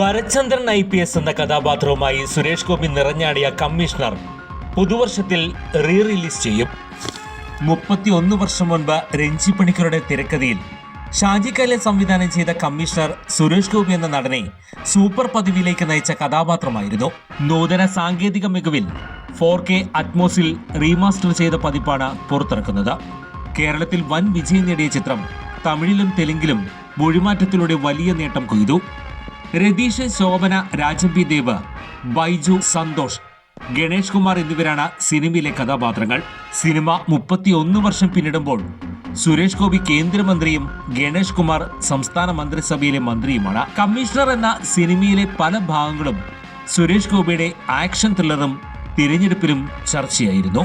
Bharathchandran I P S എന്ന കഥാപാത്രവുമായി സുരേഷ് ഗോപി നിറഞ്ഞാടിയ കമ്മീഷണർ പുതുവർഷത്തിൽ റീ റിലീസ് ചെയ്യും. മുപ്പത്തി ഒന്ന് വർഷം മുൻപ് രഞ്ജി പണിക്കരുടെ തിരക്കഥയിൽ ഷാജി കൈലാസ് സംവിധാനം ചെയ്ത കമ്മീഷണർ സുരേഷ് ഗോപി എന്ന നടനെ സൂപ്പർ പദവിയിലേക്ക് നയിച്ച കഥാപാത്രമായിരുന്നു. നൂതന സാങ്കേതിക മികവിൽ ഫോർ കെ അറ്റ്മോസിൽ റീമാസ്റ്റർ ചെയ്ത പതിപ്പാണ് പുറത്തിറക്കുന്നത്. കേരളത്തിൽ വൻ വിജയം നേടിയ ചിത്രം തമിഴിലും തെലുങ്കിലും മൊഴിമാറ്റത്തിലൂടെ വലിയ നേട്ടം കൊയ്തു. രതീഷ് ശോഭന രാജംബി ദേവ് ബൈജു സന്തോഷ് ഗണേഷ് കുമാർ എന്നിവരാണ് സിനിമയിലെ കഥാപാത്രങ്ങൾ. സിനിമ മുപ്പത്തിയൊന്ന് വർഷം പിന്നിടുമ്പോൾ സുരേഷ് ഗോപി കേന്ദ്രമന്ത്രിയും ഗണേഷ് കുമാർ സംസ്ഥാന മന്ത്രിസഭയിലെ മന്ത്രിയുമാണ്. കമ്മീഷണർ എന്ന സിനിമയിലെ പല ഭാഗങ്ങളും സുരേഷ് ഗോപിയുടെ ആക്ഷൻ ത്രില്ലറും തിരഞ്ഞെടുപ്പിലും ചർച്ചയായിരുന്നു.